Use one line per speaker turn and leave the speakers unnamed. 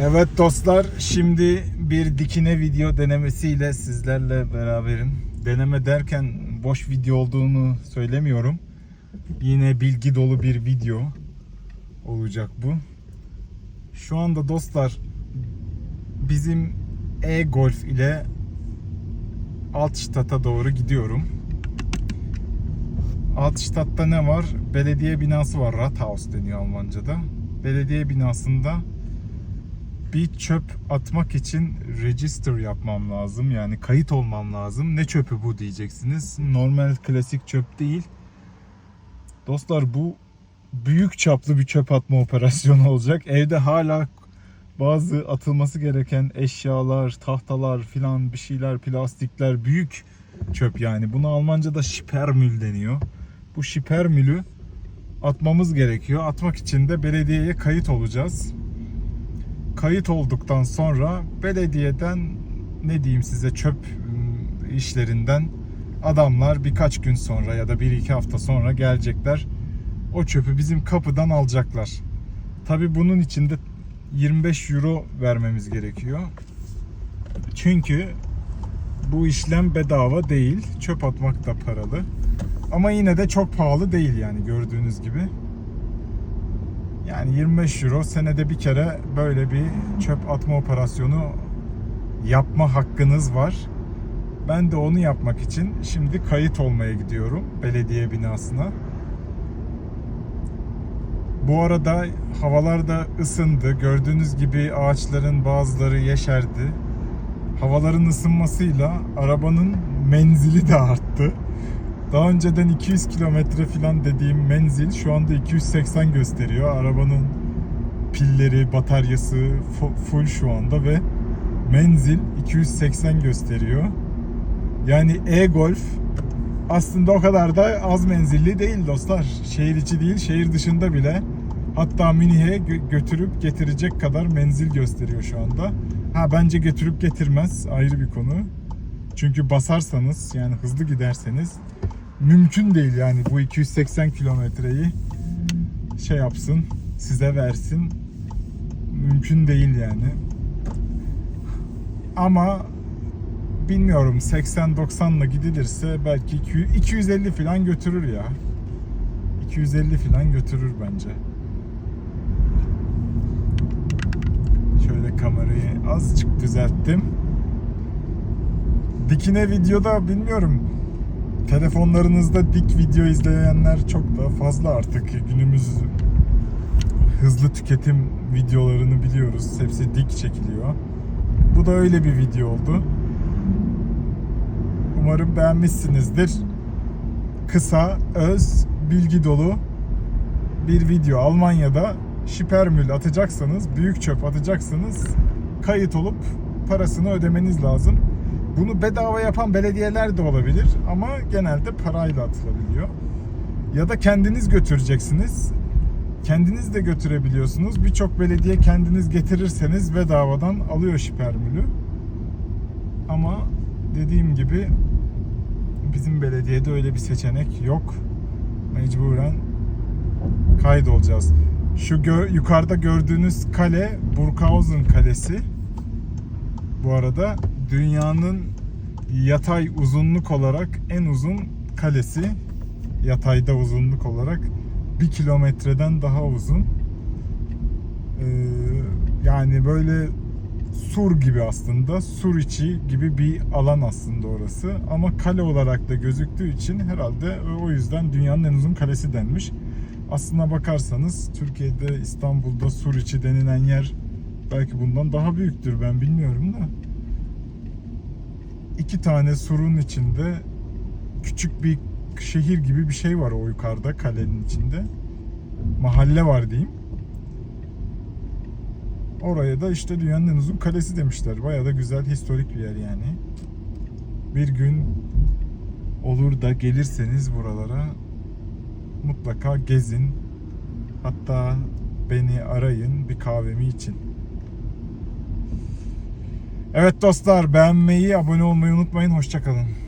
Evet dostlar şimdi bir dikine video denemesiyle sizlerle beraberim. Deneme derken boş video olduğunu söylemiyorum. Yine bilgi dolu bir video olacak bu. Şu anda dostlar bizim e-golf ile Altstadt'a doğru gidiyorum. Altstadt'ta ne var? Belediye binası var. Rathaus deniyor Almanca'da. Belediye binasında bir çöp atmak için register yapmam lazım. Yani kayıt olmam lazım. Ne çöpü bu diyeceksiniz. Normal klasik çöp değil. Dostlar bu büyük çaplı bir çöp atma operasyonu olacak. Evde hala bazı atılması gereken eşyalar, tahtalar filan bir şeyler, plastikler büyük çöp yani. Buna Almanca'da Sperrmüll deniyor. Bu Sperrmüll'ü atmamız gerekiyor. Atmak için de belediyeye kayıt olacağız kayıt olduktan sonra belediyeden ne diyeyim size çöp ım, işlerinden adamlar birkaç gün sonra ya da bir iki hafta sonra gelecekler. O çöpü bizim kapıdan alacaklar. Tabi bunun için de 25 euro vermemiz gerekiyor. Çünkü bu işlem bedava değil. Çöp atmak da paralı. Ama yine de çok pahalı değil yani gördüğünüz gibi. Yani 25 euro senede bir kere böyle bir çöp atma operasyonu yapma hakkınız var. Ben de onu yapmak için şimdi kayıt olmaya gidiyorum belediye binasına. Bu arada havalar da ısındı. Gördüğünüz gibi ağaçların bazıları yeşerdi. Havaların ısınmasıyla arabanın menzili de arttı. Daha önceden 200 kilometre falan dediğim menzil şu anda 280 gösteriyor. Arabanın pilleri, bataryası fu- full şu anda ve menzil 280 gösteriyor. Yani e-Golf aslında o kadar da az menzilli değil dostlar. Şehir içi değil, şehir dışında bile hatta Münih'e gö- götürüp getirecek kadar menzil gösteriyor şu anda. Ha bence götürüp getirmez ayrı bir konu. Çünkü basarsanız yani hızlı giderseniz mümkün değil yani bu 280 kilometreyi şey yapsın size versin. Mümkün değil yani. Ama bilmiyorum 80-90 ile gidilirse belki 200 250 falan götürür ya. 250 falan götürür bence. Şöyle kamerayı azıcık düzelttim. Dikine videoda bilmiyorum telefonlarınızda dik video izleyenler çok da fazla artık günümüz hızlı tüketim videolarını biliyoruz. Hepsi dik çekiliyor. Bu da öyle bir video oldu. Umarım beğenmişsinizdir. Kısa, öz, bilgi dolu bir video. Almanya'da Sperrmüll atacaksanız, büyük çöp atacaksanız kayıt olup parasını ödemeniz lazım. Bunu bedava yapan belediyeler de olabilir ama genelde parayla atılabiliyor. Ya da kendiniz götüreceksiniz. Kendiniz de götürebiliyorsunuz. Birçok belediye kendiniz getirirseniz bedavadan alıyor şipermülü. Ama dediğim gibi bizim belediyede öyle bir seçenek yok. Mecburen kaydolacağız. Şu gö- yukarıda gördüğünüz kale Burghausen Kalesi. Bu arada dünyanın yatay uzunluk olarak en uzun kalesi. Yatayda uzunluk olarak bir kilometreden daha uzun. Ee, yani böyle sur gibi aslında. Sur içi gibi bir alan aslında orası. Ama kale olarak da gözüktüğü için herhalde o yüzden dünyanın en uzun kalesi denmiş. Aslına bakarsanız Türkiye'de İstanbul'da sur içi denilen yer belki bundan daha büyüktür ben bilmiyorum da. İki tane surun içinde küçük bir şehir gibi bir şey var o yukarıda kalenin içinde. Mahalle var diyeyim. Oraya da işte dünyanın en uzun kalesi demişler. Bayağı da güzel historik bir yer yani. Bir gün olur da gelirseniz buralara mutlaka gezin. Hatta beni arayın bir kahvemi için. Evet dostlar beğenmeyi, abone olmayı unutmayın. Hoşçakalın.